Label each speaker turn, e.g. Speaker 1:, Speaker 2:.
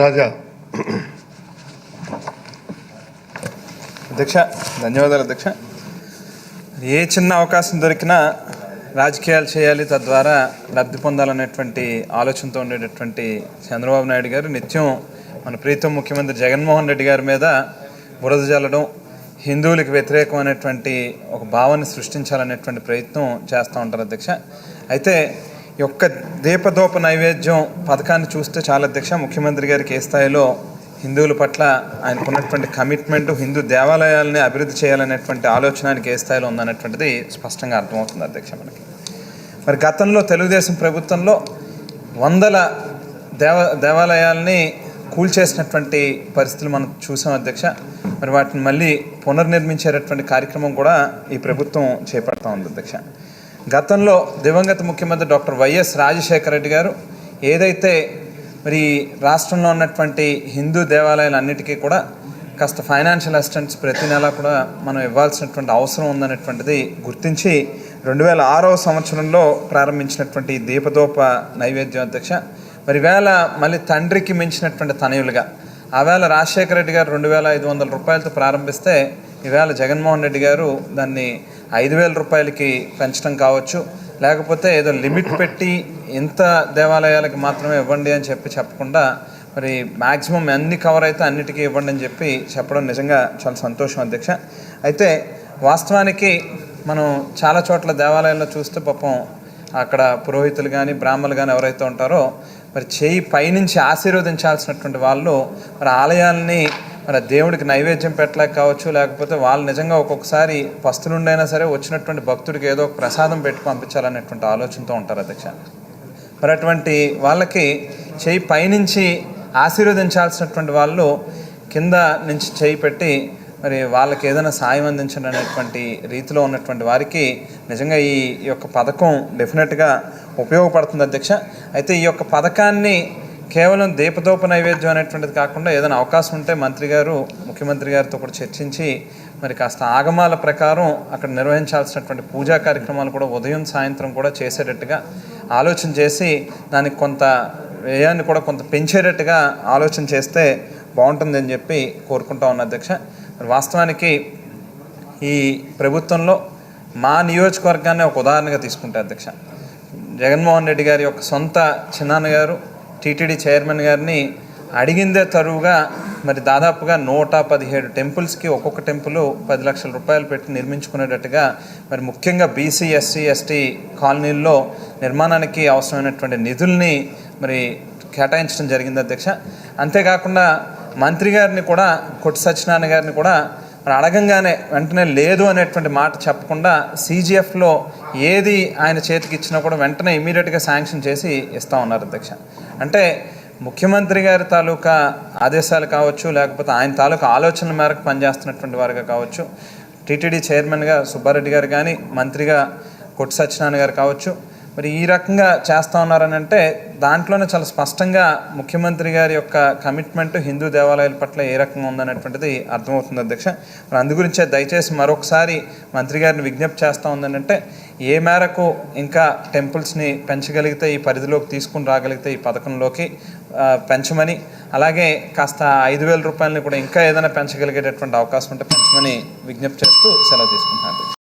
Speaker 1: రాజా.
Speaker 2: అధ్యక్ష ధన్యవాదాలు అధ్యక్ష. ఏ చిన్న అవకాశం దొరికినా రాజకీయాలు చేయాలి తద్వారా లబ్ధి పొందాలనేటువంటి ఆలోచనతో ఉండేటటువంటి చంద్రబాబు నాయుడు గారు నిత్యం మన ప్రీతం ముఖ్యమంత్రి జగన్మోహన్ రెడ్డి గారి మీద బురద జల్లడం హిందువులకు వ్యతిరేకమైనటువంటి ఒక భావాన్ని సృష్టించాలనేటువంటి ప్రయత్నం చేస్తూ ఉంటారు అధ్యక్ష. అయితే యొక్క దీపదోప నైవేద్యం పథకాన్ని చూస్తే చాలా అధ్యక్ష ముఖ్యమంత్రి గారికి ఏ స్థాయిలో హిందువుల పట్ల ఆయనకున్నటువంటి కమిట్మెంట్ హిందూ దేవాలయాలని అభివృద్ధి చేయాలనేటువంటి ఆలోచన ఆయనకి ఏ స్థాయిలో ఉందనేటువంటిది స్పష్టంగా అర్థమవుతుంది అధ్యక్ష మనకి. మరి గతంలో తెలుగుదేశం ప్రభుత్వంలో వందల దేవ దేవాలయాల్ని కూల్చేసినటువంటి పరిస్థితులు మనం చూసాం అధ్యక్ష మరి వాటిని మళ్ళీ పునర్నిర్మించేటటువంటి కార్యక్రమం కూడా ఈ ప్రభుత్వం చేపడతా ఉంది అధ్యక్ష గతంలో దివంగత ముఖ్యమంత్రి డాక్టర్ వైఎస్ రాజశేఖర రెడ్డి గారు ఏదైతే మరి రాష్ట్రంలో ఉన్నటువంటి హిందూ దేవాలయాలన్నిటికీ కూడా కాస్త ఫైనాన్షియల్ అసిస్టెంట్స్ ప్రతి నెల కూడా మనం ఇవ్వాల్సినటువంటి అవసరం ఉందనేటువంటిది గుర్తించి రెండు వేల ఆరవ సంవత్సరంలో ప్రారంభించినటువంటి దీపదోప నైవేద్యం అధ్యక్ష మరి వేళ మళ్ళీ తండ్రికి మించినటువంటి తనయులుగా. ఆవేళ రాజశేఖర రెడ్డి గారు రెండు వేల ఐదు వందల రూపాయలతో ప్రారంభిస్తే ఈవేళ జగన్మోహన్ రెడ్డి గారు దాన్ని ఐదు వేల రూపాయలకి పెంచడం కావచ్చు. లేకపోతే ఏదో లిమిట్ పెట్టి ఇంత దేవాలయాలకి మాత్రమే ఇవ్వండి అని చెప్పి చెప్పకుండా మరి మ్యాక్సిమం అన్ని కవర్ అయితే అన్నిటికీ ఇవ్వండి అని చెప్పి చెప్పడం నిజంగా చాలా సంతోషం అధ్యక్ష. అయితే వాస్తవానికి మనం చాలా చోట్ల దేవాలయాల్లో చూస్తే పాపం అక్కడ పురోహితులు కానీ బ్రాహ్మణులు కానీ ఎవరైతే ఉంటారో మరి చేయి పైనుంచి ఆశీర్వదించాల్సినటువంటి వాళ్ళు మరి ఆలయాల్ని మరి దేవుడికి నైవేద్యం పెట్టలేక కావచ్చు లేకపోతే వాళ్ళు నిజంగా ఒక్కొక్కసారి పస్తులుండైనా సరే వచ్చినటువంటి భక్తుడికి ఏదో ఒక ప్రసాదం పెట్టి పంపించాలనేటువంటి ఆలోచనతో ఉంటారు అధ్యక్ష. మరి అటువంటి వాళ్ళకి చేయి పైనుంచి ఆశీర్వదించాల్సినటువంటి వాళ్ళు కింద నుంచి చేయి పెట్టి మరి వాళ్ళకి ఏదైనా సాయం అందించండి అనేటువంటి రీతిలో ఉన్నటువంటి వారికి నిజంగా ఈ ఈ యొక్క పథకం డెఫినెట్గా ఉపయోగపడుతుంది అధ్యక్ష. అయితే ఈ యొక్క పథకాన్ని కేవలం దీపదోప నైవేద్యం అనేటువంటిది కాకుండా ఏదైనా అవకాశం ఉంటే మంత్రి గారు ముఖ్యమంత్రి గారితో కూడా చర్చించి మరి కాస్త ఆగమాల ప్రకారం అక్కడ నిర్వహించాల్సినటువంటి పూజా కార్యక్రమాలు కూడా ఉదయం సాయంత్రం కూడా చేసేటట్టుగా ఆలోచన చేసి దానికి కొంత వ్యయాన్ని కూడా కొంత పెంచేటట్టుగా ఆలోచన చేస్తే బాగుంటుందని చెప్పి కోరుకుంటా ఉన్న అధ్యక్ష. మరి వాస్తవానికి ఈ ప్రభుత్వంలో మా నియోజకవర్గాన్ని ఒక ఉదాహరణగా తీసుకుంటే అధ్యక్ష. జగన్మోహన్ రెడ్డి గారి యొక్క సొంత చిన్నాన్నగారు టీటీడీ చైర్మన్ గారిని అడిగిందే తరువుగా మరి దాదాపుగా నూట పదిహేడు టెంపుల్స్కి ఒక్కొక్క టెంపుల్ పది లక్షల రూపాయలు పెట్టి నిర్మించుకునేటట్టుగా మరి ముఖ్యంగా బీసీ ఎస్సీ ఎస్టీ కాలనీల్లో నిర్మాణానికి అవసరమైనటువంటి నిధుల్ని మరి కేటాయించడం జరిగింది అధ్యక్ష. అంతేకాకుండా మంత్రి గారిని కూడా కొట్టి సత్యనారాయణ గారిని కూడా మరి అడగంగానే వెంటనే లేదు అనేటువంటి మాట చెప్పకుండా సీజీఎఫ్లో ఏది ఆయన చేతికి ఇచ్చినా కూడా వెంటనే ఇమీడియట్గా శాంక్షన్ చేసి ఇస్తా ఉన్నారు అధ్యక్ష. అంటే ముఖ్యమంత్రి గారి తాలూకా ఆదేశాలు కావచ్చు లేకపోతే ఆయన తాలూకా ఆలోచనల మేరకు పనిచేస్తున్నటువంటి వారుగా కావచ్చు టీటీడీ చైర్మన్గా సుబ్బారెడ్డి గారు కానీ మంత్రిగా కొట్టి సత్యనారాయణ గారు కావచ్చు మరి ఈ రకంగా చేస్తూ ఉన్నారని అంటే దాంట్లోనే చాలా స్పష్టంగా ముఖ్యమంత్రి గారి యొక్క కమిట్మెంట్ హిందూ దేవాలయాల పట్ల ఏ రకంగా ఉందనేటువంటిది అర్థమవుతుంది అధ్యక్ష. మరి అందు గురించే దయచేసి మరొకసారి మంత్రి గారిని విజ్ఞప్తి చేస్తూ ఉందనంటే ఏ మేరకు ఇంకా టెంపుల్స్ని పెంచగలిగితే ఈ పరిధిలోకి తీసుకుని రాగలిగితే ఈ పథకంలోకి పెంచమని అలాగే కాస్త ఐదు వేల రూపాయలని కూడా ఇంకా ఏదైనా పెంచగలిగేటటువంటి అవకాశం ఉంటే పెంచమని విజ్ఞప్తి చేస్తూ సెలవు తీసుకుంటున్నాను.